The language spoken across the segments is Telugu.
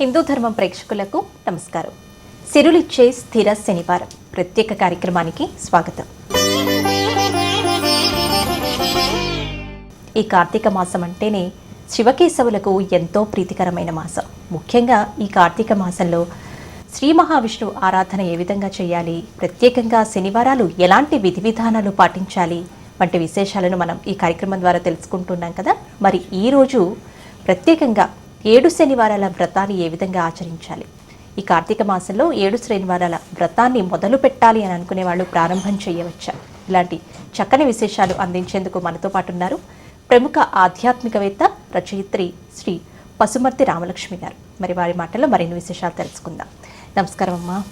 హిందూ ధర్మం ప్రేక్షకులకు నమస్కారం. సిరులిచ్చే స్థిర శనివారం. ప్రత్యేక కార్యక్రమానికి స్వాగతం. ఈ కార్తీక మాసం అంటేనే శివకేశవులకు ఎంతో ప్రీతికరమైన మాసం. ముఖ్యంగా ఈ కార్తీక మాసంలో శ్రీ మహావిష్ణువు ఆరాధన ఏ విధంగా చేయాలి? ప్రత్యేకంగా శనివారాలు ఎలాంటి విధి విధానాలు పాటించాలి? వంటి విశేషాలను మనం ఈ కార్యక్రమం ద్వారా తెలుసుకుంటున్నాం కదా? మరి ఈరోజు ప్రత్యేకంగా ఏడు శనివారాల వ్రతాన్ని ఏ విధంగా ఆచరించాలి? ఈ కార్తీక మాసంలో ఏడు శనివారాల వ్రతాన్ని మొదలు పెట్టాలి అని అనుకునే వాళ్ళు ప్రారంభం చేయవచ్చా? ఇలాంటి చక్కని విశేషాలు అందించేందుకు మనతో పాటు ఉన్నారు ప్రముఖ ఆధ్యాత్మికవేత్త రచయిత్రి శ్రీ పసుమర్తి రామలక్ష్మి గారు. మరి వారి మాటల్లో మరిన్ని విశేషాలు తెలుసుకుందాం. నమస్కారం అమ్మా.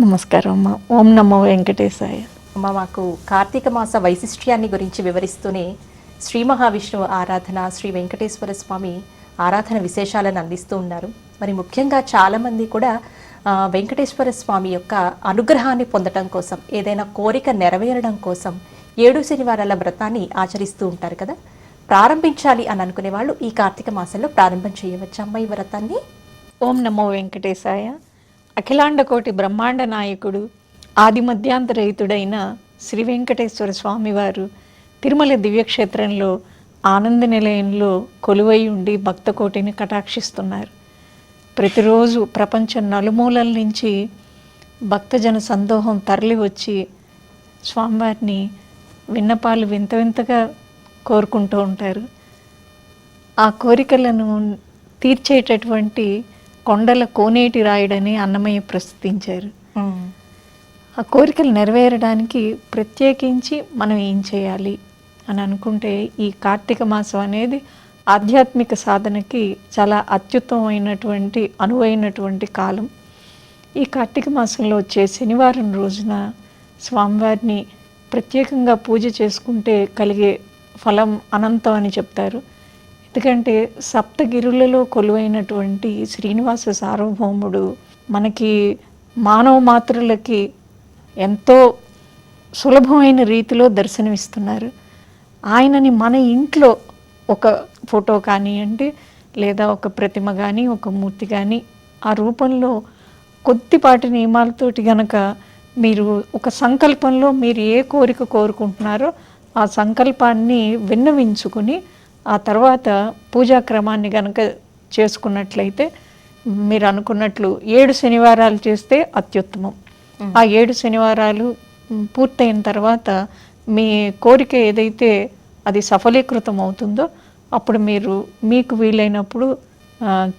నమస్కారం అమ్మ. ఓం నమో వెంకటేశాయ. అమ్మ మాకు కార్తీక మాస వైశిష్ట్యాన్ని గురించి వివరిస్తూనే శ్రీ మహావిష్ణువు ఆరాధన శ్రీ వెంకటేశ్వర స్వామి ఆరాధన విశేషాలను అందిస్తూ ఉన్నారు. మరి ముఖ్యంగా చాలామంది కూడా వెంకటేశ్వర స్వామి యొక్క అనుగ్రహాన్ని పొందటం కోసం ఏదైనా కోరిక నెరవేరడం కోసం ఏడు శనివారాల వ్రతాన్ని ఆచరిస్తూ ఉంటారు కదా. ప్రారంభించాలి అని అనుకునే వాళ్ళు ఈ కార్తీక మాసంలో ప్రారంభం చేయవచ్చు. అమ్మాయి వ్రతాన్ని. ఓం నమో వెంకటేశాయ. అఖిలాండ కోటి బ్రహ్మాండ నాయకుడు ఆది మధ్యాంతరహితుడైన శ్రీ వెంకటేశ్వర స్వామివారు తిరుమల దివ్యక్షేత్రంలో ఆనంద నిలయంలో కొలువై ఉండి భక్తకోటిని కటాక్షిస్తున్నారు. ప్రతిరోజు ప్రపంచం నలుమూలల నుంచి భక్తజన సందోహం తరలి వచ్చి స్వామివారిని విన్నపాలు వింత వింతగా కోరుకుంటూ ఉంటారు. ఆ కోరికలను తీర్చేటటువంటి కొండల కోనేటి రాయుడని అన్నమయ్య ప్రస్తుతించారు ఆ కోరికలు నెరవేరడానికి ప్రత్యేకించి మనం ఏం చేయాలి? అని అనుకుంటే ఈ కార్తీక మాసం అనేది ఆధ్యాత్మిక సాధనకి చాలా అత్యుత్తమైనటువంటి అనువైనటువంటి కాలం. ఈ కార్తీక మాసంలో వచ్చే శనివారం రోజున స్వామివారిని ప్రత్యేకంగా పూజ చేసుకుంటే కలిగే ఫలం అనంతం అని చెప్తారు. ఎందుకంటే సప్తగిరులలో కొలువైనటువంటి శ్రీనివాస సార్వభౌముడు మనకి మానవ మాతృలకి ఎంతో సులభమైన రీతిలో దర్శనమిస్తున్నారు. ఆయనని మన ఇంట్లో ఒక ఫోటో కానివ్వండి లేదా ఒక ప్రతిమ కానీ ఒక మూర్తి కానీ ఆ రూపంలో కొద్దిపాటి నియమాలతోటి గనక మీరు ఒక సంకల్పంలో మీరు ఏ కోరిక కోరుకుంటున్నారో ఆ సంకల్పాన్ని విన్నవించుకుని ఆ తర్వాత పూజా క్రమాన్ని గనక చేసుకున్నట్లయితే మీరు అనుకున్నట్లు ఏడు శనివారాలు చేస్తే అత్యుత్తమం. ఆ ఏడు శనివారాలు పూర్తయిన తర్వాత మీ కోరిక ఏదైతే అది సఫలీకృతం అవుతుందో అప్పుడు మీరు మీకు వీలైనప్పుడు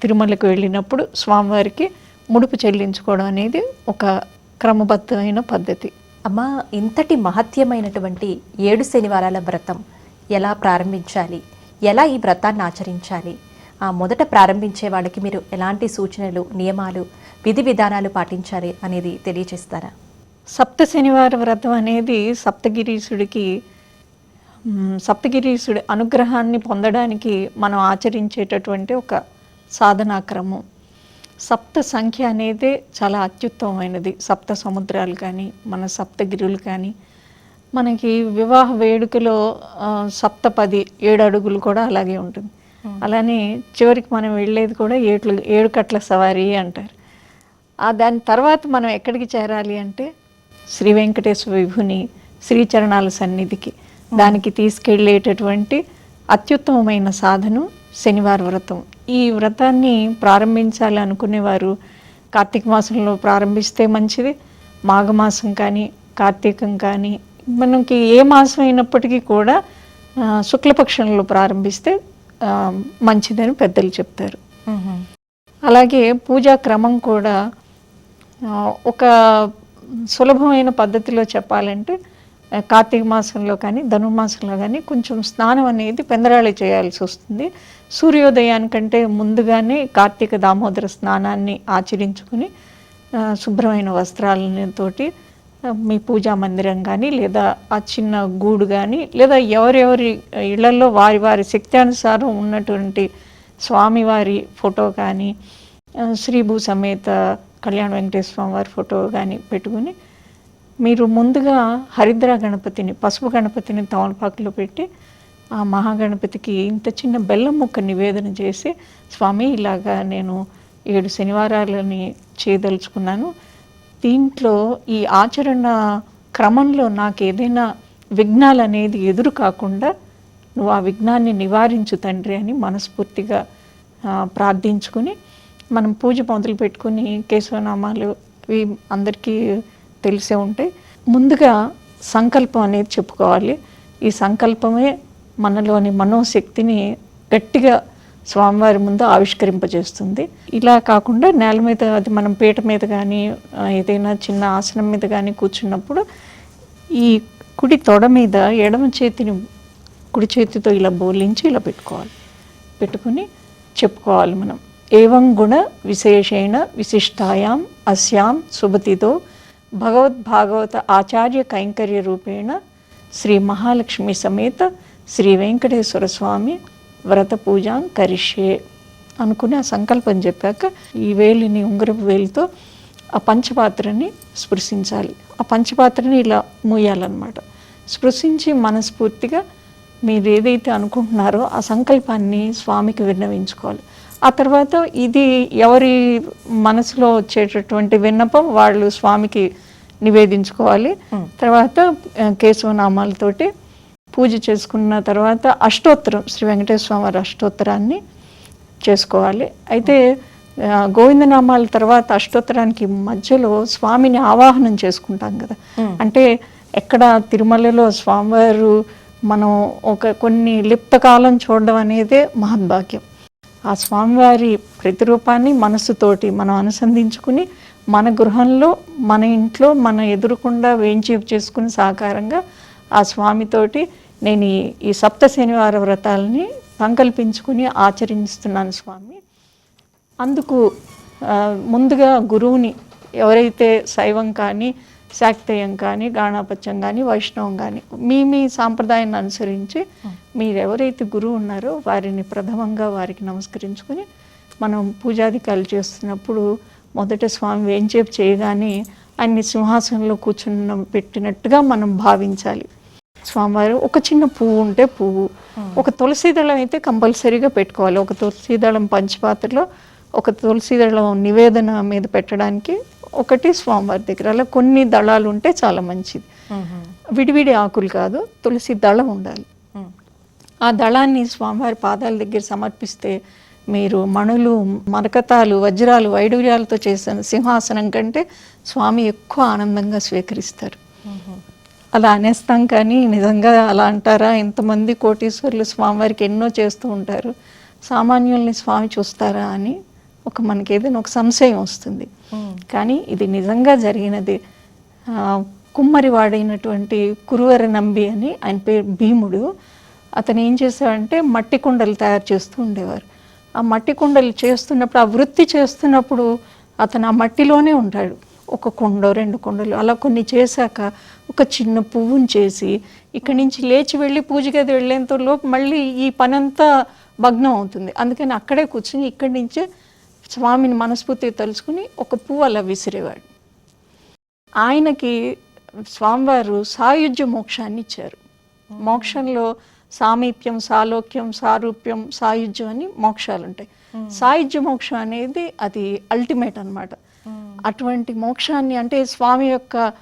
తిరుమలకు వెళ్ళినప్పుడు స్వామివారికి ముడుపు చెల్లించుకోవడం అనేది ఒక క్రమబద్ధమైన పద్ధతి. అమ్మా ఇంతటి మహత్యమైనటువంటి ఏడు శనివారాల వ్రతం ఎలా ప్రారంభించాలి? ఎలా ఈ వ్రతాన్ని ఆచరించాలి? ఆ మొదట ప్రారంభించే వాళ్ళకి మీరు ఎలాంటి సూచనలు నియమాలు విధి విధానాలు పాటించాలి అనేది తెలియజేస్తారా సప్త శనివార వ్రతం అనేది సప్తగిరీసుడికి సప్తగిరీసుడి అనుగ్రహాన్ని పొందడానికి మనం ఆచరించేటటువంటి ఒక సాధనా క్రమం సప్త సంఖ్య అనేది చాలా అత్యుత్తమమైనది. సప్త సముద్రాలు కానీ మన సప్తగిరులు కానీ. మనకి వివాహ వేడుకలో ఆ, సప్తపది ఏడు అడుగులు కూడా అలాగే ఉంటుంది. అలానే చివరికి మనం వెళ్ళేది కూడా ఏట్లు ఏడు కట్ల సవారీ అంటారు. ఆ దాని తర్వాత మనం ఎక్కడికి చేరాలి అంటే శ్రీ వెంకటేశ్వర విభుని శ్రీచరణాల సన్నిధికి దానికి తీసుకెళ్ళేటటువంటి అత్యుత్తమమైన సాధనం శనివార వ్రతం. ఈ వ్రతాన్ని ప్రారంభించాలి అనుకునేవారు కార్తీక మాసంలో ప్రారంభిస్తే మంచిది. మాఘమాసం కానీ కార్తీకం కానీ మనకి ఏ మాసం అయినప్పటికీ కూడా శుక్లపక్షంలో ప్రారంభిస్తే మంచిదని పెద్దలు చెప్తారు. అలాగే పూజా క్రమం కూడా ఒక సులభమైన పద్ధతిలో చెప్పాలంటే కార్తీక మాసంలో కానీ ధనుర్మాసంలో కానీ కొంచెం స్నానం అనేది పెందరాళి చేయాల్సి వస్తుంది. సూర్యోదయానికంటే ముందుగానే కార్తీక దామోదర స్నానాన్ని ఆచరించుకుని శుభ్రమైన వస్త్రాలతోటి మీ పూజా మందిరం కానీ లేదా ఆ చిన్న గూడు కానీ లేదా ఎవరెవరి ఇళ్ళలో వారి వారి శక్త్యానుసారం ఉన్నటువంటి స్వామివారి ఫోటో కానీ శ్రీభూ సమేత కళ్యాణ వెంకటేశ్వర స్వామి వారి ఫోటో కానీ పెట్టుకుని మీరు ముందుగా హరిద్ర గణపతిని పసుపు గణపతిని తమలపాకులో పెట్టి ఆ మహాగణపతికి ఇంత చిన్న బెల్లం ముక్క నివేదన చేసి స్వామి ఇలాగా నేను ఏడు శనివారాలని చేయదలుచుకున్నాను. దీంట్లో ఈ ఆచరణ క్రమంలో నాకు ఏదైనా విఘ్నాలు అనేది ఎదురు కాకుండా నువ్వు ఆ విఘ్నాన్ని నివారించు తండ్రి అని మనస్ఫూర్తిగా ప్రార్థించుకుని మనం పూజ మొదలు పెట్టుకుని కేశవనామాలు ఇవి అందరికీ తెలిసే ఉంటాయి ముందుగా సంకల్పం అనేది చెప్పుకోవాలి. ఈ సంకల్పమే మనలోని మనోశక్తిని గట్టిగా స్వామివారి ముందు ఆవిష్కరింపజేస్తుంది. ఇలా కాకుండా నేల మీద అది మనం పీట మీద కానీ ఏదైనా చిన్న ఆసనం మీద కానీ కూర్చున్నప్పుడు ఈ కుడి తొడ మీద ఎడమ చేతిని కుడి చేతితో ఇలా బోలించి ఇలా పెట్టుకోవాలి. పెట్టుకుని చెప్పుకోవాలి మనం. ఏవం గుణ విశేషేణ విశిష్టాయాం అస్యాం శుభతితో భగవద్భాగవత ఆచార్య కైంకర్య రూపేణ శ్రీ మహాలక్ష్మి సమేత శ్రీ వెంకటేశ్వర స్వామి వ్రత పూజాం కరిష్యే అనుకుని ఆ సంకల్పం చెప్పాక ఈ వేలిని ఉంగరపు వేలితో ఆ పంచపాత్రని స్పృశించాలి. ఆ పంచపాత్రని ఇలా మూయాలన్నమాట. స్పృశించి మనస్ఫూర్తిగా మీరు ఏదైతే అనుకుంటున్నారో ఆ సంకల్పాన్ని స్వామికి విన్నవించుకోవాలి. ఆ తర్వాత ఇది ఎవరి మనసులో వచ్చేటటువంటి విన్నపం వాళ్ళు స్వామికి నివేదించుకోవాలి. తర్వాత కేశవనామాలతోటి పూజ చేసుకున్న తర్వాత అష్టోత్తరం శ్రీ వెంకటేశ్వర స్వామి వారి అష్టోత్తరాన్ని చేసుకోవాలి. అయితే గోవిందనామాల తర్వాత అష్టోత్తరానికి మధ్యలో స్వామిని ఆవాహనం చేసుకుంటాం కదా. అంటే ఎక్కడ తిరుమలలో స్వామివారు మనం ఒక కొన్ని లిప్తకాలం చూడడం అనేదే మహద్భాగ్యం. ఆ స్వామివారి ప్రతిరూపాన్ని మనస్సుతోటి మనం అనుసంధించుకుని మన గృహంలో మన ఇంట్లో మన ఎదురుకుండా వేయించి చేసుకుని సాకారంగా ఆ స్వామితోటి నేను ఈ సప్త శనివార వ్రతాలని సంకల్పించుకుని ఆచరిస్తున్నాను స్వామి. అందుకు ముందుగా గురువుని ఎవరైతే శైవం కానీ శాక్తేయం కానీ గాణాపత్యం కానీ వైష్ణవం కానీ మీ మీ సాంప్రదాయాన్ని అనుసరించి మీరు ఎవరైతే గురువు ఉన్నారో వారిని ప్రథమంగా వారికి నమస్కరించుకుని మనం పూజాధికారులు చేస్తున్నప్పుడు మొదట స్వామి వేంచేపు చేయగానే అన్ని సింహాసనంలో కూర్చున్న పెట్టినట్టుగా మనం భావించాలి. స్వామివారు ఒక చిన్న పువ్వు ఉంటే పువ్వు. ఒక తులసి దళం అయితే కంపల్సరీగా పెట్టుకోవాలి. ఒక తులసి దళం పంచపాత్రలో ఒక తులసి దళం నివేదన మీద పెట్టడానికి ఒకటి స్వామివారి దగ్గర. అలా కొన్ని దళాలు ఉంటే చాలా మంచిది. విడివిడి ఆకులు కాదు తులసి దళం ఉండాలి. ఆ దళాన్ని స్వామివారి పాదాల దగ్గర సమర్పిస్తే మీరు మణులు మరకతాలు వజ్రాలు వైడూర్యాలతో చేసిన సింహాసనం కంటే స్వామి ఎక్కువ ఆనందంగా స్వీకరిస్తారు. అలా అనేస్తాం కానీ నిజంగా అలా అంటారా? ఇంతమంది కోటీశ్వరులు స్వామివారికి ఎన్నో చేస్తూ ఉంటారు. సామాన్యుల్ని స్వామి చూస్తారా అని ఒక మనకి ఏదైనా ఒక సంశయం వస్తుంది. కానీ ఇది నిజంగా జరిగినది. కుమ్మరి వాడైనటువంటి కురువర నంబి అని ఆయన పేరు భీముడు. అతను ఏం చేశాడంటే మట్టి కుండలు తయారు చేస్తూ ఉండేవారు. ఆ మట్టి కుండలు చేస్తున్నప్పుడు ఆ వృత్తి చేస్తున్నప్పుడు అతను ఆ మట్టిలోనే ఉంటాడు. ఒక కుండ రెండు కుండలు అలా కొన్ని చేశాక ఒక చిన్న పువ్వుని చేసి ఇక్కడి నుంచి లేచి వెళ్ళి పూజ గది వెళ్ళేంత లోపు మళ్ళీ ఈ పనంతా భగ్నం అవుతుంది. అందుకని అక్కడే కూర్చుని ఇక్కడి నుంచే స్వామిని మనస్ఫూర్తిగా తలుచుకుని ఒక పువ్వు అలా విసిరేవాడు. ఆయనకి స్వామివారు సాయుధ్య మోక్షాన్ని ఇచ్చారు. మోక్షంలో సామీప్యం సాలోక్యం సారూప్యం సాయుధ్యం అని మోక్షాలు ఉంటాయి. సాయుధ్య మోక్షం అనేది అది అల్టిమేట్ అన్నమాట. అటువంటి మోక్షాన్ని అంటే స్వామి యొక్క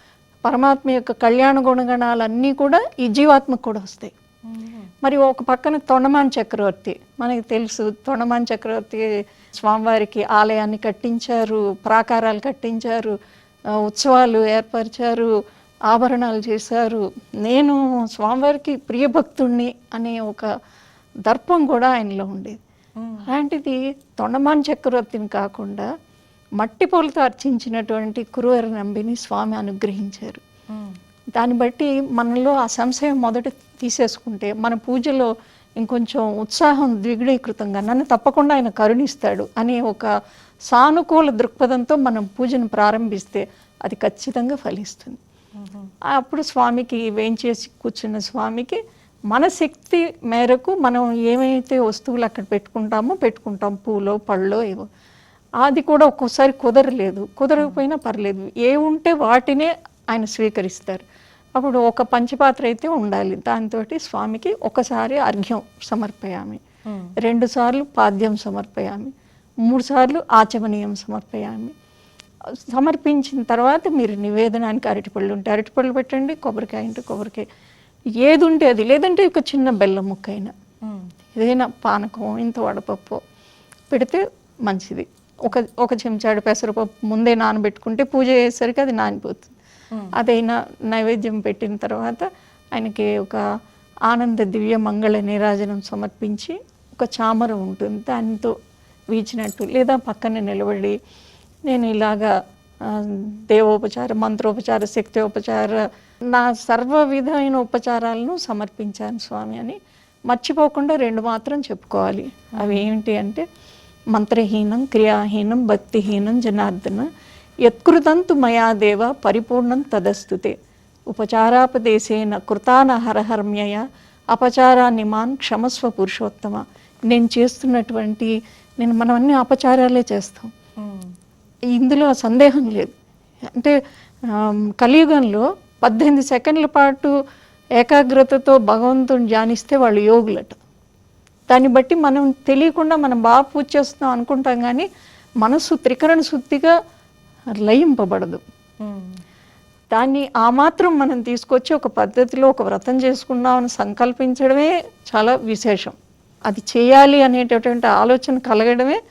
పరమాత్మ యొక్క కళ్యాణ గుణగణాలన్నీ కూడా ఈ జీవాత్మకు కూడా వస్తాయి. మరి ఒక పక్కన తొండమాన్ చక్రవర్తి మనకి తెలుసు తొండమాన్ చక్రవర్తి స్వామివారికి ఆలయాన్ని కట్టించారు ప్రాకారాలు కట్టించారు ఉత్సవాలు ఏర్పరిచారు ఆభరణాలు చేశారు. నేను స్వామివారికి ప్రియభక్తుణ్ణి అనే ఒక దర్పం కూడా ఆయనలో ఉండేది. అలాంటిది తొండమాన్ చక్రవర్తిని కాకుండా మట్టి పూలతో అర్చించినటువంటి కురువర నంబిని స్వామి అనుగ్రహించారు. దాన్ని బట్టి మనలో ఆ సంశయం మొదట తీసేసుకుంటే మన పూజలో ఇంకొంచెం ఉత్సాహం ద్విగుణీకృతంగా నన్ను తప్పకుండా ఆయన కరుణిస్తాడు అనే ఒక సానుకూల దృక్పథంతో మనం పూజను ప్రారంభిస్తే అది ఖచ్చితంగా ఫలిస్తుంది. అప్పుడు స్వామికి వేంచేసి కూర్చున్న స్వామికి మన శక్తి మేరకు మనం ఏమైతే వస్తువులు అక్కడ పెట్టుకుంటామో పెట్టుకుంటాం పూలో పళ్ళో ఏవో. అది కూడా ఒక్కోసారి కుదరలేదు. కుదరకపోయినా పర్లేదు. ఏ ఉంటే వాటినే ఆయన స్వీకరిస్తారు. అప్పుడు ఒక పంచపాత్ర అయితే ఉండాలి. దాంతో స్వామికి ఒకసారి అర్ఘ్యం సమర్పయామి. రెండు సార్లు పాద్యం సమర్పయామి. మూడు సార్లు ఆచమనీయం సమర్పయామి. సమర్పించిన తర్వాత మీరు నివేదనానికి అరటిపళ్ళు ఉంటే అరటిపళ్ళు పెట్టండి కొబ్బరికాయ ఉంటే కొబ్బరికాయ. ఏది ఉంటే అది లేదంటే ఒక చిన్న బెల్లం ముక్క అయినా ఏదైనా పానకం ఇంత వడపప్పు పెడితే మంచిది. ఒక ఒక చెంచాడు పెసరపప్పు ముందే నానబెట్టుకుంటే పూజ చేసేసరికి అది నానిపోతుంది. అదైనా నైవేద్యం పెట్టిన తర్వాత ఆయనకి ఒక ఆనంద దివ్య మంగళ నీరాజనం సమర్పించి ఒక చామర ఉంటుంది. దానితో వీచినట్టు లేదా పక్కన నిలబడి నేను ఇలాగా దేవోపచార మంత్రోపచార శక్తోపచార నా సర్వ విధమైన ఉపచారాలను సమర్పించాను స్వామి అని మర్చిపోకుండా రెండు మాత్రం చెప్పుకోవాలి. అవి ఏంటి అంటే మంత్రహీనం క్రియాహీనం భక్తిహీనం జనార్దన యత్కృతంతు మయా దేవ పరిపూర్ణం తదస్తుతే. ఉపచారాపదేశేన కృతాన హరహర్మ్యయ అపచారాన్ని మాన్ క్షమస్వ పురుషోత్తమ. నేను చేస్తున్నటువంటి నేను మనం అన్ని అపచారాలే చేస్తాం. ఇందులో సందేహం లేదు. అంటే కలియుగంలో పద్దెనిమిది సెకండ్ల పాటు ఏకాగ్రతతో భగవంతుని ధ్యానిస్తే వాళ్ళు యోగులట. దాన్ని బట్టి మనం తెలియకుండా మనం బాగా పూజ చేస్తున్నాం అనుకుంటాం కానీ మనస్సు త్రికరణ శుద్ధిగా లయింపబడదు. దాన్ని ఆ మాత్రం మనం తీసుకొచ్చి ఒక పద్ధతిలో ఒక వ్రతం చేసుకున్నామని సంకల్పించడమే చాలా విశేషం. అది చేయాలి అనేటటువంటి ఆలోచన కలగడమే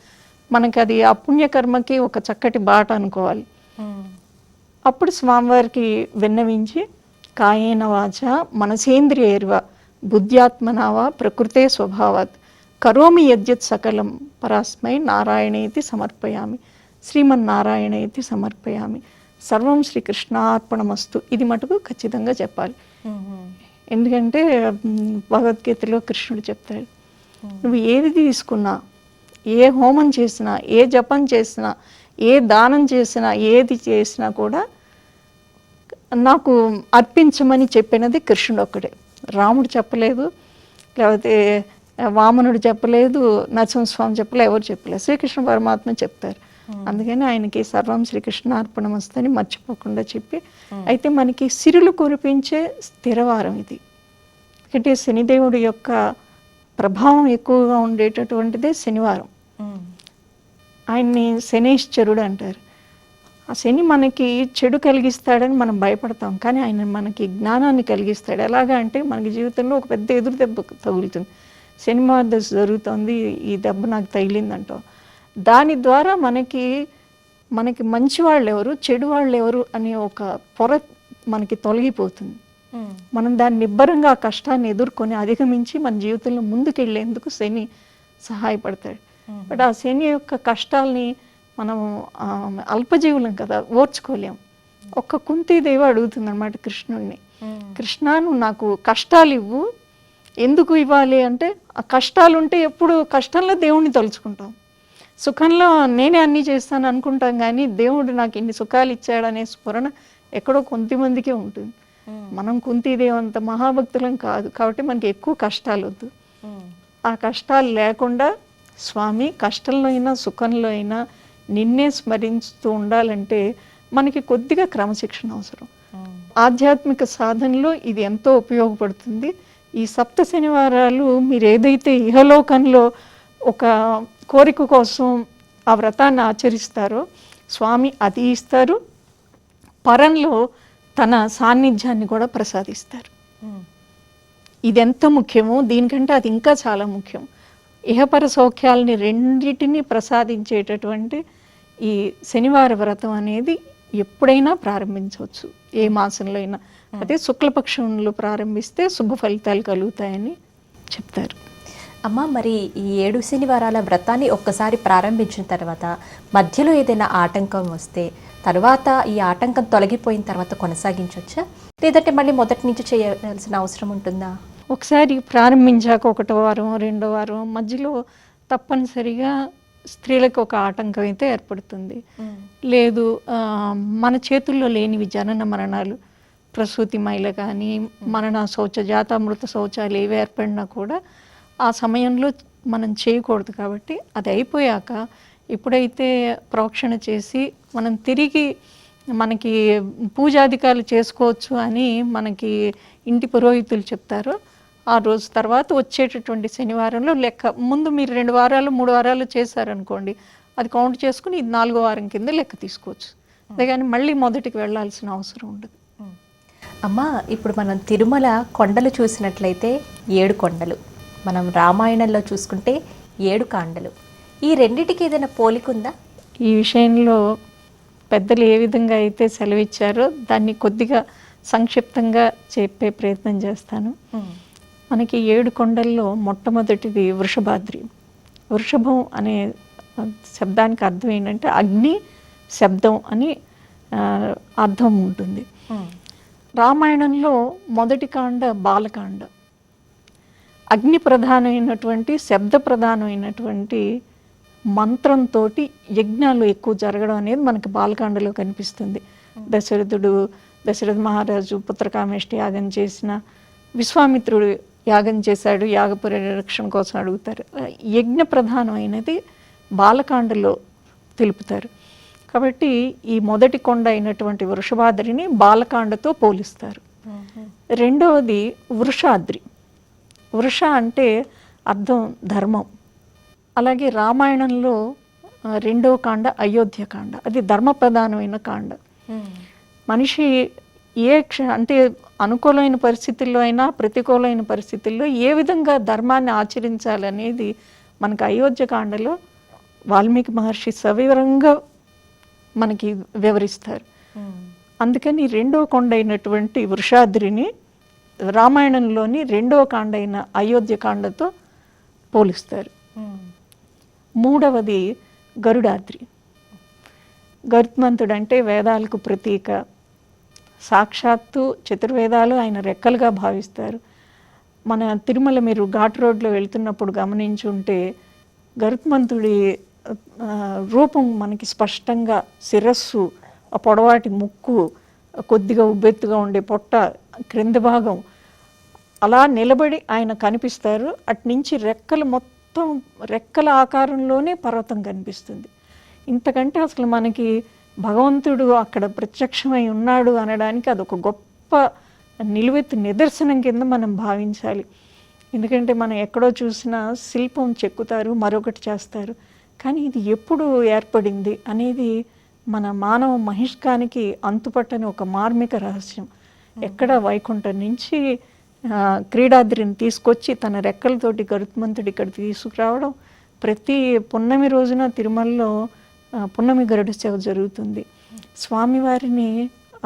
మనకి అది ఆ పుణ్యకర్మకి ఒక చక్కటి బాట అనుకోవాలి. అప్పుడు స్వామివారికి విన్నవించి కాయేన వాచ మనసేంద్రియర్వ బుద్ధ్యాత్మనావా ప్రకృతే స్వభావాత్. కరోమి యద్యత్ సకలం పరాస్మై నారాయణేతి సమర్పయామి. శ్రీమన్నారాయణేతి సమర్పయామి. సర్వం శ్రీకృష్ణార్పణమస్తు. ఇది మటుకు ఖచ్చితంగా చెప్పాలి. ఎందుకంటే భగవద్గీతలో కృష్ణుడు చెప్తాడు. నువ్వు ఏది తీసుకున్నా ఏ హోమం చేసినా ఏ జపం చేసినా ఏ దానం చేసినా ఏది చేసినా కూడా నాకు అర్పించమని చెప్పినది కృష్ణుడు ఒక్కడే. రాముడు చెప్పలేదు. లేకపోతే వామనుడు చెప్పలేదు. నరసింహస్వామి చెప్పలేదు. ఎవరు చెప్పలేదు. శ్రీకృష్ణ పరమాత్మ చెప్తారు. అందుకని ఆయనకి సర్వం శ్రీకృష్ణ అర్పణమస్తని మర్చిపోకుండా చెప్పి అయితే మనకి సిరులు కురిపించే స్థిరవారం ఇది. అంటే శనిదేవుడి యొక్క ప్రభావం ఎక్కువగా ఉండేటటువంటిదే శనివారం. ఆయన్ని శనేశ్వరుడు అంటారు. ఆ శని మనకి చెడు కలిగిస్తాడని మనం భయపడతాం కానీ ఆయన మనకి జ్ఞానాన్ని కలిగిస్తాడు. ఎలాగా అంటే మనకి జీవితంలో ఒక పెద్ద ఎదురు దెబ్బ తగులుతుంది. శని మహాదశ జరుగుతుంది ఈ దెబ్బ నాకు తగిలిందంటాం దాని ద్వారా మనకి మనకి మంచి వాళ్ళు ఎవరు చెడు వాళ్ళు ఎవరు అనే ఒక పొర మనకి తొలగిపోతుంది. మనం దాన్ని నిబ్బరంగా ఆ కష్టాన్ని ఎదుర్కొని అధిగమించి మన జీవితంలో ముందుకెళ్ళేందుకు శని సహాయపడతాడు. బట్ ఆ శని యొక్క కష్టాల్ని మనం అల్పజీవులం కదా ఓర్చుకోలేం. ఒక్క కుంతీదేవి అడుగుతుంది అనమాట కృష్ణుడిని కృష్ణ నువ్వు నాకు కష్టాలు ఇవ్వు. ఎందుకు ఇవ్వాలి అంటే ఆ కష్టాలు ఉంటే ఎప్పుడు కష్టంలో దేవుణ్ణి తలుచుకుంటాం. సుఖంలో నేనే అన్నీ చేస్తాను అనుకుంటాం కానీ దేవుడు నాకు ఇన్ని సుఖాలు ఇచ్చాడనే స్ఫురణ ఎక్కడో కొంతమందికే ఉంటుంది. మనం కుంతీదేవి అంత మహాభక్తులం కాదు. కాబట్టి మనకి ఎక్కువ కష్టాలు వద్దు. ఆ కష్టాలు లేకుండా స్వామి కష్టంలో అయినా సుఖంలో అయినా నిన్నే స్మరిస్తూ ఉండాలంటే మనకి కొద్దిగా క్రమశిక్షణ అవసరం. ఆధ్యాత్మిక సాధనలో ఇది ఎంతో ఉపయోగపడుతుంది. ఈ సప్త శనివారాలు మీరు ఏదైతే ఇహలోకంలో ఒక కోరిక కోసం ఆ వ్రతాన్ని ఆచరిస్తారో. స్వామి అది ఇస్తారు. పరంలో తన సాన్నిధ్యాన్ని కూడా ప్రసాదిస్తారు. ఇది ఎంత ముఖ్యమో దీనికంటే అది ఇంకా చాలా ముఖ్యం. ఇహపర సౌఖ్యాలని రెండిటిని ప్రసాదించేటటువంటి ఈ శనివార వ్రతం అనేది ఎప్పుడైనా ప్రారంభించవచ్చు. ఏ మాసంలో అయినా. అదే శుక్లపక్షంలో ప్రారంభిస్తే శుభ ఫలితాలు కలుగుతాయని చెప్తారు. అమ్మ మరి ఈ ఏడు శనివారాల వ్రతాన్ని ఒక్కసారి ప్రారంభించిన తర్వాత మధ్యలో ఏదైనా ఆటంకం వస్తే తర్వాత ఈ ఆటంకం తొలగిపోయిన తర్వాత కొనసాగించవచ్చా? లేదంటే మళ్ళీ మొదటి నుంచి చేయాల్సిన అవసరం ఉంటుందా? ఒకసారి ప్రారంభించాక ఒకటో వారం రెండో వారం మధ్యలో తప్పనిసరిగా స్త్రీలకు ఒక ఆటంకం అయితే ఏర్పడుతుంది. లేదు మన చేతుల్లో లేనివి జనన మరణాలు ప్రసూతి మైల కానీ మరణ శౌచ జాతామృత శౌచాలు ఏవి ఏర్పడినా కూడా ఆ సమయంలో మనం చేయకూడదు కాబట్టి అది అయిపోయాక ఎప్పుడైతే ప్రోక్షణ చేసి మనం తిరిగి మనకి పూజాధికారులు చేసుకోవచ్చు అని మనకి ఇంటి పురోహితులు చెప్తారు. ఆ రోజు తర్వాత వచ్చేటటువంటి శనివారంలో లెక్క ముందు మీరు రెండు వారాలు మూడు వారాలు చేశారనుకోండి అది కౌంట్ చేసుకుని ఇది నాలుగో వారం కింద లెక్క తీసుకోవచ్చు. అంతేగాని మళ్ళీ మొదటికి వెళ్ళాల్సిన అవసరం ఉండదు. అమ్మా ఇప్పుడు మనం తిరుమల కొండలు చూసినట్లయితే ఏడు కొండలు. మనం రామాయణంలో చూసుకుంటే ఏడు కాండలు. ఈ రెండిటికి ఏదైనా పోలికుందా ఈ విషయంలో పెద్దలు ఏ విధంగా అయితే సెలవిచ్చారో దాన్ని కొద్దిగా సంక్షిప్తంగా చెప్పే ప్రయత్నం చేస్తాను. మనకి ఏడు కొండల్లో మొట్టమొదటిది వృషభాద్రి. వృషభం అనే శబ్దానికి అర్థం ఏంటంటే అగ్ని శబ్దం అని అర్థం ఉంటుంది. రామాయణంలో మొదటి కాండ బాలకాండ. అగ్ని ప్రధానమైనటువంటి శబ్ద ప్రధానమైనటువంటి మంత్రంతో యజ్ఞాలు ఎక్కువ జరగడం అనేది మనకి బాలకాండలో కనిపిస్తుంది. దశరథుడు దశరథ మహారాజు పుత్రకామేష్టి యాగం చేసిన విశ్వామిత్రుడు యాగం చేశాడు యాగ పరిరక్షణ కోసం అడుగుతారు. యజ్ఞ ప్రధానమైనది బాలకాండలో తెలుపుతారు. కాబట్టి ఈ మొదటి కొండ అయినటువంటి వృషభాద్రిని బాలకాండతో పోలిస్తారు. రెండవది వృషాద్రి. వృష అంటే అర్థం ధర్మం. అలాగే రామాయణంలో రెండవ కాండ అయోధ్యకాండ అది ధర్మ ప్రధానమైన కాండ. మనిషి ఏ క్ష అంటే అనుకూలమైన పరిస్థితుల్లో అయినా ప్రతికూలమైన పరిస్థితుల్లో ఏ విధంగా ధర్మాన్ని ఆచరించాలనేది మనకు అయోధ్యకాండలో వాల్మీకి మహర్షి సవివరంగా మనకి వివరిస్తారు. అందుకని రెండవ కొండ అయినటువంటి వృషాద్రిని రామాయణంలోని రెండవ కాండ అయిన అయోధ్యకాండతో పోలిస్తారు. మూడవది గరుడాద్రి. గరుత్మంతుడు అంటే వేదాలకు ప్రతీక. సాక్షాత్తు చతుర్వేదాలు ఆయన రెక్కలుగా భావిస్తారు. మన తిరుమల మీరు ఘాట్ రోడ్లో వెళ్తున్నప్పుడు గమనించుంటే గరుత్మంతుడి రూపం మనకి స్పష్టంగా శిరస్సు ఆ పొడవాటి ముక్కు కొద్దిగా ఉబ్బెత్తుగా ఉండే పొట్ట క్రింద భాగం. అలా నిలబడి ఆయన కనిపిస్తారు. అటు నుంచి రెక్కలు మొత్తం రెక్కల ఆకారంలోనే పర్వతం కనిపిస్తుంది. ఇంతకంటే అసలు మనకి భగవంతుడు అక్కడ ప్రత్యక్షమై ఉన్నాడు అనడానికి అదొక గొప్ప నిలువెత్తు నిదర్శనం కింద మనం భావించాలి. ఎందుకంటే మనం ఎక్కడో చూసినా శిల్పం చెక్కుతారు మరొకటి చేస్తారు. కానీ ఇది ఎప్పుడు ఏర్పడింది అనేది మన మానవ మహిష్కానికి అంతుపట్టని ఒక మార్మిక రహస్యం. ఎక్కడ వైకుంఠం నుంచి క్రీడాద్రిని తీసుకొచ్చి తన రెక్కలతోటి గరుత్మంతుడి ఇక్కడ తీసుకురావడం ప్రతి పున్నమి రోజున తిరుమలలో పున్నమి గరుడ సేవ జరుగుతుంది. స్వామివారిని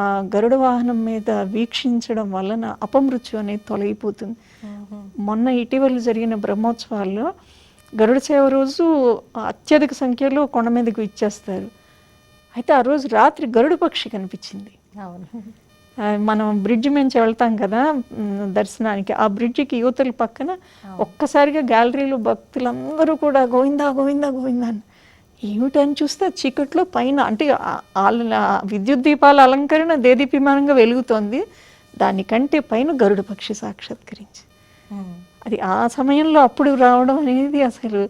ఆ గరుడ వాహనం మీద వీక్షించడం వలన అపమృత్యు అనేది తొలగిపోతుంది. మొన్న ఇటీవల జరిగిన బ్రహ్మోత్సవాల్లో గరుడ సేవ రోజు అత్యధిక సంఖ్యలో కొండ మీదకు ఇచ్చేస్తారు. అయితే ఆ రోజు రాత్రి గరుడ పక్షి కనిపించింది. అవును. మనం బ్రిడ్జ్ నుంచి వెళ్తాం కదా దర్శనానికి. ఆ బ్రిడ్జికి యువతల పక్కన ఒక్కసారిగా గ్యాలరీలో భక్తులందరూ కూడా గోవిందా గోవిందా గోవిందా అని. ఏమిటని చూస్తే చీకట్లో పైన అంటే విద్యుత్ దీపాల అలంకరణ దేదీప్యమానంగా వెలుగుతోంది. దానికంటే పైన గరుడ పక్షి సాక్షాత్కరించి. అది ఆ సమయంలో అప్పుడు రావడం అనేది అసలు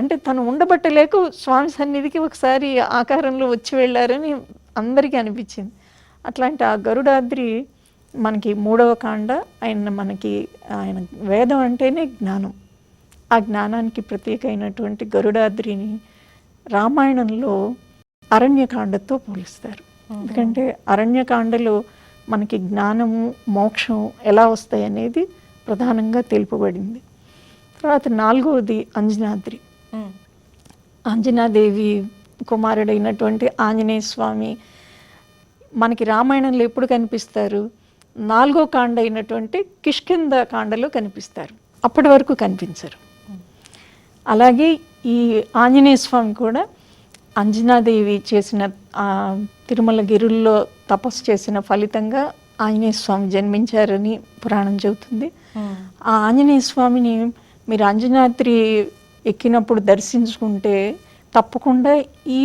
అంటే తను ఉండబట్టలేక స్వామి సన్నిధికి ఒకసారి ఆకారంలో వచ్చి వెళ్ళారని అందరికీ అనిపించింది. అట్లాంటి ఆ గరుడాద్రి మనకి మూడవ కాండ ఆయన మనకి ఆయన వేదం అంటేనే జ్ఞానం. ఆ జ్ఞానానికి ప్రత్యేక అయినటువంటి గరుడాద్రిని రామాయణంలో అరణ్యకాండతో పోలిస్తారు. ఎందుకంటే అరణ్యకాండలో మనకి జ్ఞానము మోక్షం ఎలా వస్తాయి అనేది ప్రధానంగా తెలుపబడింది. తర్వాత నాలుగవది అంజనాద్రి. ఆంజనాదేవి కుమారుడైనటువంటి ఆంజనేయ స్వామి మనకి రామాయణంలో ఎప్పుడు కనిపిస్తారు? నాలుగో కాండ అయినటువంటి కిష్కింద కాండలో కనిపిస్తారు. అప్పటి వరకు కనిపించరు. అలాగే ఈ ఆంజనేయ స్వామి కూడా అంజనాదేవి చేసిన తిరుమల గిరుల్లో తపస్సు చేసిన ఫలితంగా ఆంజనేయ స్వామి జన్మించారని పురాణం చెబుతుంది. ఆ ఆంజనేయ స్వామిని మీరు అంజనాద్రి ఎక్కినప్పుడు దర్శించుకుంటే తప్పకుండా ఈ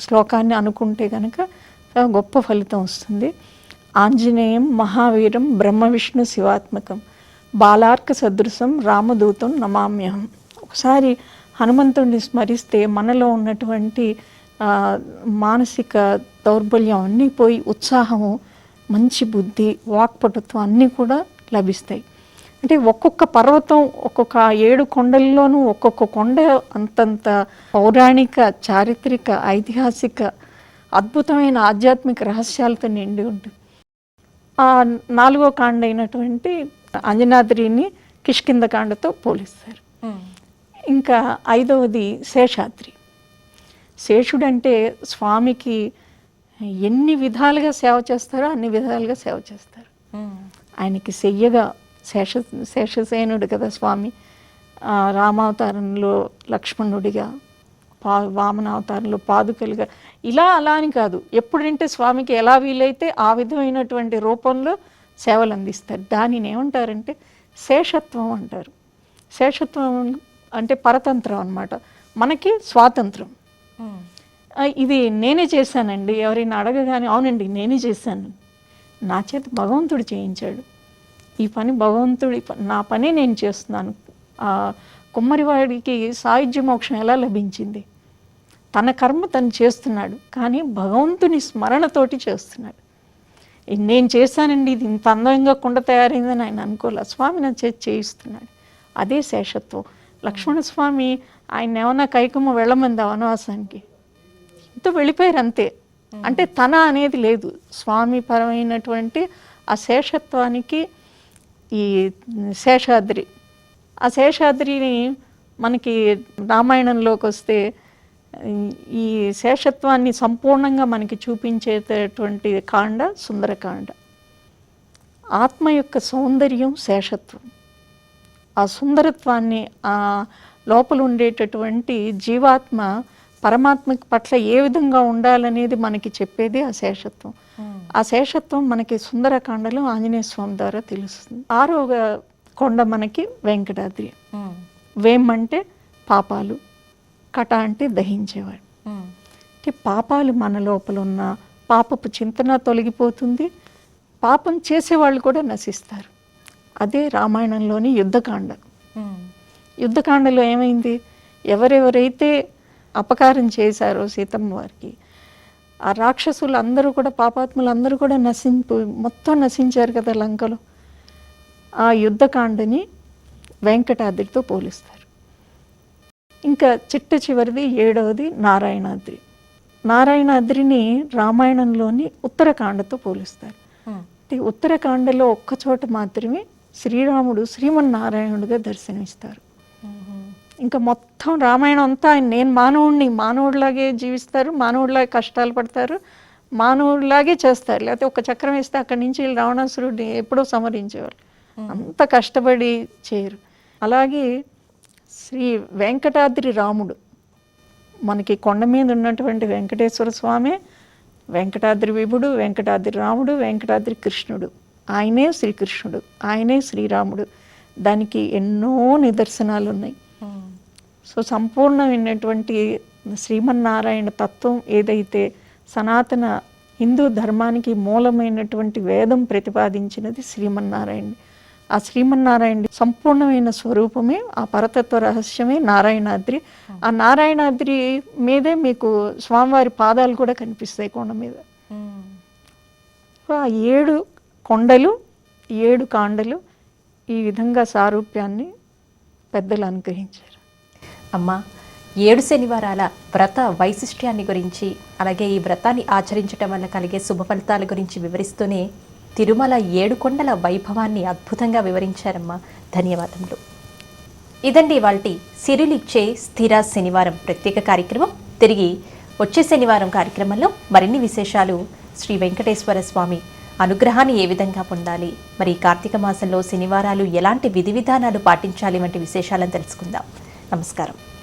శ్లోకాన్ని అనుకుంటే కనుక గొప్ప ఫలితం వస్తుంది. ఆంజనేయం మహావీరం బ్రహ్మ విష్ణు శివాత్మకం బాలార్క సదృశం రామదూతం నమామ్యహం. ఒకసారి హనుమంతుడిని స్మరిస్తే మనలో ఉన్నటువంటి మానసిక దౌర్బల్యం అన్నీ పోయి ఉత్సాహము మంచి బుద్ధి వాక్పటుత్వం అన్నీ కూడా లభిస్తాయి. అంటే ఒక్కొక్క పర్వతం ఒక్కొక్క ఏడు కొండల్లోనూ ఒక్కొక్క కొండ అంతంత పౌరాణిక చారిత్రక ఐతిహాసిక అద్భుతమైన ఆధ్యాత్మిక రహస్యాలతో నిండి ఉంటుంది. ఆ నాలుగో కాండ అయినటువంటి అంజనాద్రిని కిష్కింద కాండతో పోలిస్తారు. ఇంకా ఐదవది శేషాద్రి. శేషుడంటే స్వామికి ఎన్ని విధాలుగా సేవ చేస్తారో అన్ని విధాలుగా సేవ చేస్తారు. ఆయనకి చెయ్యగా శేష శేషసేనుడు కదా స్వామి. రామావతారంలో లక్ష్మణుడిగా పా వామనావతారంలో పాదుకలుగా ఇలా అలా అని కాదు. ఎప్పుడంటే స్వామికి ఎలా వీలైతే ఆ విధమైనటువంటి రూపంలో సేవలు అందిస్తారు. దానిని ఏమంటారంటే శేషత్వం అంటారు. శేషత్వం అంటే పరతంత్రం అన్నమాట. మనకి స్వాతంత్రం. ఇది నేనే చేశానండి. ఎవరైనా అడగగానే అవునండి నేనే చేశాను. నా చేత భగవంతుడు చేయించాడు. ఈ పని భగవంతుడి నా పని నేను చేస్తున్నాను. కుమ్మరివాడికి సాయుధ్య మోక్షం ఎలా లభించింది? తన కర్మ తను చేస్తున్నాడు కానీ భగవంతుని స్మరణతోటి చేస్తున్నాడు. నేను చేశానండి ఇది ఇంత అందంగా కుండ తయారైందని ఆయన అనుకోలే. స్వామి నా చేతి చేయిస్తున్నాడు. అదే శేషత్వం. లక్ష్మణ స్వామి ఆయన ఏమన్నా కైకమ్మ వెళ్ళమంది వనవాసానికి? ఇంత వెళ్ళిపోయారు అంతే. అంటే తన అనేది లేదు. స్వామి పరమైనటువంటి ఆ శేషత్వానికి ఈ శేషాద్రి. ఆ శేషాద్రిని మనకి రామాయణంలోకి వస్తే ఈ శేషత్వాన్ని సంపూర్ణంగా మనకి చూపించేటటువంటి కాండ సుందరకాండ. ఆత్మ యొక్క సౌందర్యం శేషత్వం. ఆ సుందరత్వాన్ని ఆ లోపల ఉండేటటువంటి జీవాత్మ పరమాత్మ పట్ల ఏ విధంగా ఉండాలనేది మనకి చెప్పేది ఆ శేషత్వం. ఆ శేషత్వం మనకి సుందరకాండలో ఆంజనేయ స్వామి ద్వారా తెలుస్తుంది. ఆరో కొండ మనకి వెంకటాద్రి. వేం అంటే పాపాలు. కట అంటే దహించేవాడు. అంటే పాపాలు మన లోపల ఉన్న పాపపు చింతన తొలగిపోతుంది. పాపం చేసేవాళ్ళు కూడా నశిస్తారు. అదే రామాయణంలోని యుద్ధకాండ. యుద్ధకాండలో ఏమైంది? ఎవరెవరైతే అపకారం చేశారో సీతమ్మ వారికి ఆ రాక్షసులు అందరూ కూడా పాపాత్ములు అందరూ కూడా నశింపు మొత్తం నశించారు కదా లంకలో. ఆ యుద్ధకాండని వెంకటాద్రితో పోలిస్తారు. ఇంకా చిట్ట చివరిది ఏడవది నారాయణాద్రి. నారాయణాద్రిని రామాయణంలోని ఉత్తరకాండతో పోలుస్తారు. అంటే ఉత్తరకాండలో ఒక్క చోట మాత్రమే శ్రీరాముడు శ్రీమన్నారాయణుడిగా దర్శనమిస్తారు. ఇంకా మొత్తం రామాయణం అంతా ఆయన నేను మానవుడిని మానవుడిలాగే జీవిస్తారు మానవుడిలాగే కష్టాలు పడతారు మానవుడిలాగే చేస్తారు. లేకపోతే ఒక చక్రం వేస్తే అక్కడి నుంచి రావణాసురుడిని ఎప్పుడో సమరించేవాళ్ళు అంత కష్టపడి చేయరు. అలాగే శ్రీ వెంకటాద్రి రాముడు. మనకి కొండ మీద ఉన్నటువంటి వెంకటేశ్వర స్వామి వెంకటాద్రి విభుడు వెంకటాద్రి రాముడు వెంకటాద్రి కృష్ణుడు. ఆయనే శ్రీకృష్ణుడు ఆయనే శ్రీరాముడు. దానికి ఎన్నో నిదర్శనాలు ఉన్నాయి సో సంపూర్ణమైనటువంటి శ్రీమన్నారాయణ తత్వం ఏదైతే సనాతన హిందూ ధర్మానికి మూలమైనటువంటి వేదం ప్రతిపాదించినది శ్రీమన్నారాయణ. ఆ శ్రీమన్నారాయణ సంపూర్ణమైన స్వరూపమే ఆ పరతత్వ రహస్యమే నారాయణాద్రి. ఆ నారాయణాద్రి మీదే మీకు స్వామివారి పాదాలు కూడా కనిపిస్తాయి కొండ మీద. ఆ ఏడు కొండలు ఏడు కాండలు ఈ విధంగా సారూప్యాన్ని పెద్దలు అనుగ్రహించారు. అమ్మ ఏడు శనివారాల వ్రత వైశిష్ట్యాన్ని గురించి అలాగే ఈ వ్రతాన్ని ఆచరించటం వల్ల కలిగే శుభ ఫలితాల గురించి వివరిస్తూనే తిరుమల ఏడుకొండల వైభవాన్ని అద్భుతంగా వివరించారమ్మా. ధన్యవాదములు. ఇదండి వాళ్ళ సిరులిచ్చే స్థిర శనివారం ప్రత్యేక కార్యక్రమం. తిరిగి వచ్చే శనివారం కార్యక్రమంలో మరిన్ని విశేషాలు శ్రీ వెంకటేశ్వర స్వామి అనుగ్రహాన్ని ఏ విధంగా పొందాలి? మరి కార్తీక మాసంలో శనివారాలు ఎలాంటి విధి విధానాలు పాటించాలి వంటి విశేషాలను తెలుసుకుందాం. నమస్కారం.